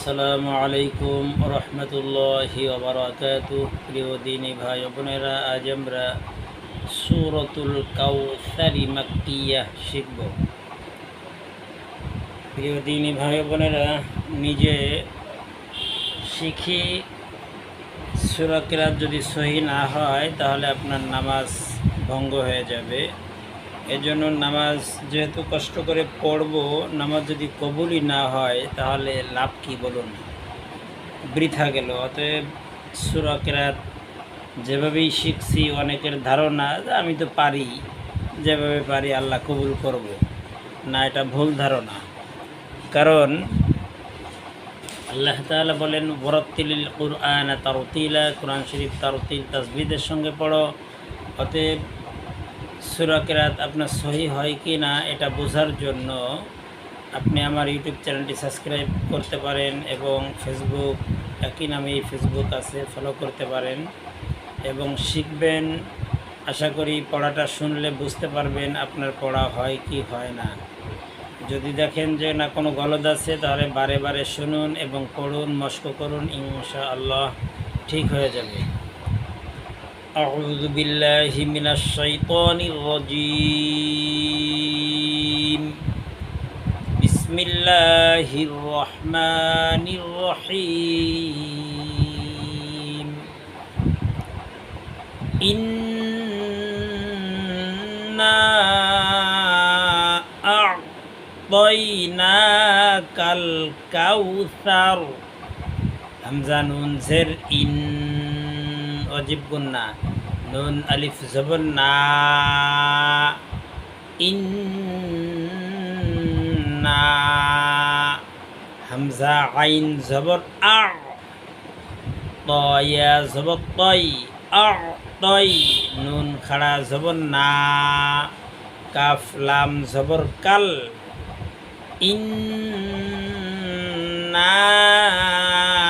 আসসালামু আলাইকুম রহমতুল্লাহি প্রিয় দিনী ভাই বোনেরা, আজ আমরা সুরতুল কাউসারি মাক্কিয়া শিখব। প্রিয় দিনী ভাই বোনেরা, নিজে শিখি। সুরাকিরাত যদি সহি না হয়, তাহলে আপনার নামাজ ভঙ্গ হয়ে যাবে। এজন্য নামাজ যেহেতু কষ্ট করে পড়ব, নামাজ যদি কবুলই না হয়, তাহলে লাভ কি বলুন? বৃথা গেল। অতএব সুরাকেরাত যেভাবেই শিখছি, অনেকের ধারণা আমি তো পারি, যেভাবে পারি আল্লাহ কবুল করব। না, এটা ভুল ধারণা। কারণ আল্লাহ তাআলা বলেন বরত্তিল কুরআন তারতিলা কোরআন শরীফ তারতিল তাসবিদের সঙ্গে পড়ো। অতএব সুরাকেরাত আপনার সহি হয় কি না, এটা বোঝার জন্য আপনি আমার ইউটিউব চ্যানেলটি সাবস্ক্রাইব করতে পারেন এবং ফেসবুক, একই নামে ফেসবুক আছে ফলো করতে পারেন এবং শিখবেন। আশা করি পড়াটা শুনলে বুঝতে পারবেন আপনার পড়া হয় কি হয় না। যদি দেখেন যে না কোনো গলদ আছে, তাহলে বারে বারে শুনুন এবং পড়ুন, মস্ক করুন ইনশা আল্লাহ ঠিক হয়ে যাবে। أعوذ بالله من الشيطان الرجيم بسم الله الرحمن الرحيم إنا أعطيناك الكوثر همزة نون زر إن অজিব গুন্না নুন, আলিফ জবর না। ইন না হামজা, আইন জবর আ। তয়া জবর তই, আ। তই, নুন, খাড়া জবর না। কাফ, লাম, জবর, কাল। ইন না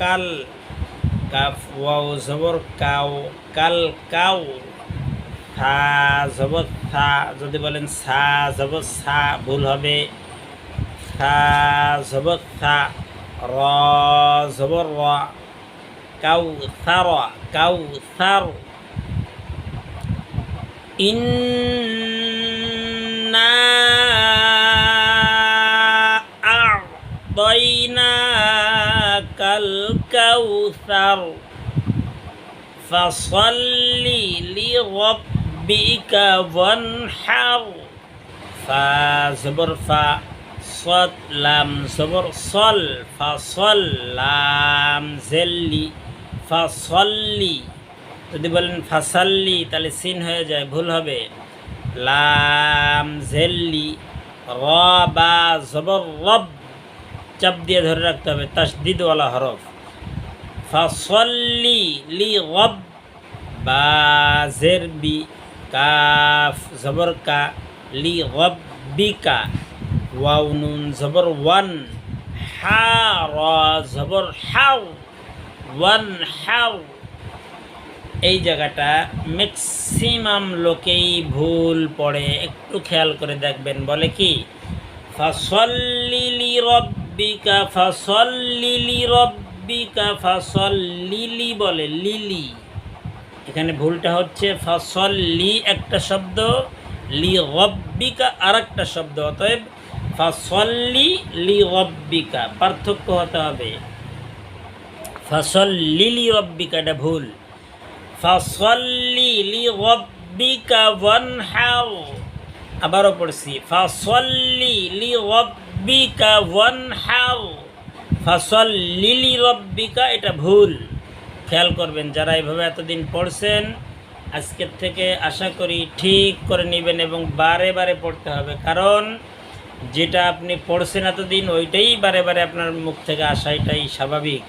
কাল কাফ ওয়াও জবর কাউ কাল কাউ থা জবর থা, যদি বলেন সা জবর সা, ভুল হবে। থা জবর থা, র জবর র, কাউ সার কাউ সার। ইন্না أعطيناك الكوثر فصل لربك وانحر فا زبر فا صد لام زبر صل فصل لام زلي فصلي যদি বলেন ফাসাল্লি তাহলে সিন হয়ে যায় ভুল হবে লাম জেল্লি র বা জবর রব চাপ দিয়ে ধরে রাখতে হবে তাসদিদওয়ালা হরফ। ফাসল্লি লি রব বা জের বি, কাফ, জবর কা, লি রব্বিকা ওয়াও নুন, জবর ওয়ান, হা, র, জবর হাউ ওয়ান, হাও। এই জায়গাটা ম্যাক্সিমাম লোকেই ভুল পড়ে, একটু খেয়াল করে দেখবেন, বলে কি? ফাসল্লিলি রব্বিকা ফাসল্লিলি রব্বিকা ফাসল্লিলি বলে লিলি এখানে ভুলটা হচ্ছে ফাসল্লি একটা শব্দ লি রব্বিকা আর একটা শব্দ অতএব ফাসল্লি লি রব্বিকা পার্থক্য হতে হবে ফাসল্লিলি রব্বিকা এটা ভুল ফাসল্লি লি রব্বিকা ওয়ানহার আবারও পড়ছি ফাসল্লি লি রব্বিকা ওয়ানহার ফাসল্লি লি রব্বিকা এটা ভুল। খেয়াল করবেন, যারা এভাবে এতদিন পড়ছেন, আজকের থেকে আশা করি ঠিক করে নেবেন এবং বারে বারে পড়তে হবে। কারণ, যেটা আপনি পড়ছেন এতদিন, ওইটাই বারে বারে আপনার মুখ থেকে আসা এটাই স্বাভাবিক।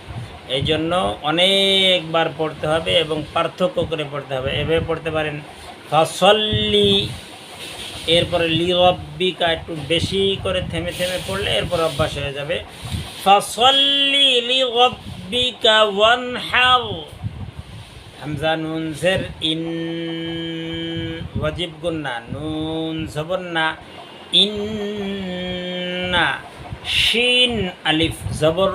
এই জন্য অনেকবার পড়তে হবে এবং পার্থক্য করে পড়তে হবে। এভাবে পড়তে পারেন, ফসল্লি এরপরে লি রব্বিকা একটু বেশি করে থেমে থেমে পড়লে এরপর অভ্যাস হয়ে যাবে। জের ইন ওয়াজিব গুন্না, নুন শিন আলিফ জবর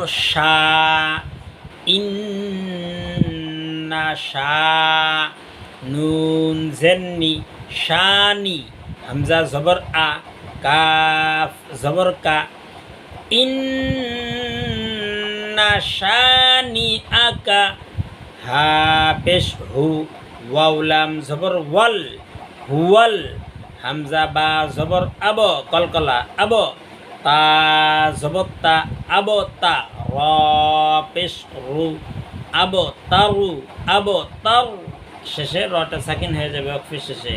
নুন শানি হামজা জবর আ, কাফ জবর কা। ইন্না আকা, হা পেশ হু ওয়াউলাম জবর ওয়াল, হুয়াল। হামজা বা জবর আব, কলকলা আব, তা জবর তা, আব তা, র পেশ রু, আব তারু, আব তার। শেষে রটা সাকিন হয়ে যাবে অক্ষর শেষে।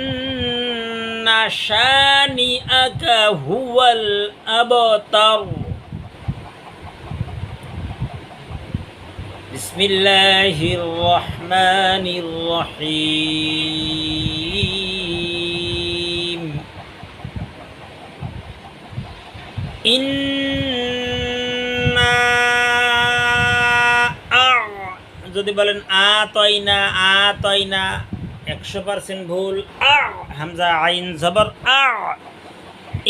ইন্না শানি আকা হুয়াল আবতার بسم الله الرحمن الرحيم إنا أع- যদি বলেন আ তয়না আ তয়না একশো পার্সেন্ট ভুল আ হামজা আইন জবর আ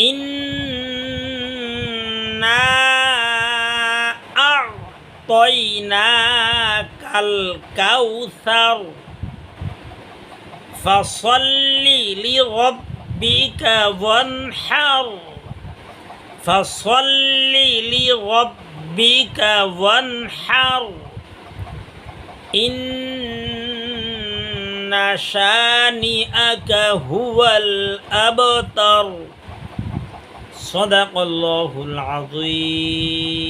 ইন্না আ তয়না কাল কাউসার فصل لربك وانحر فصل لربك وانحر إن شانئك هو الأبتر صدق الله العظيم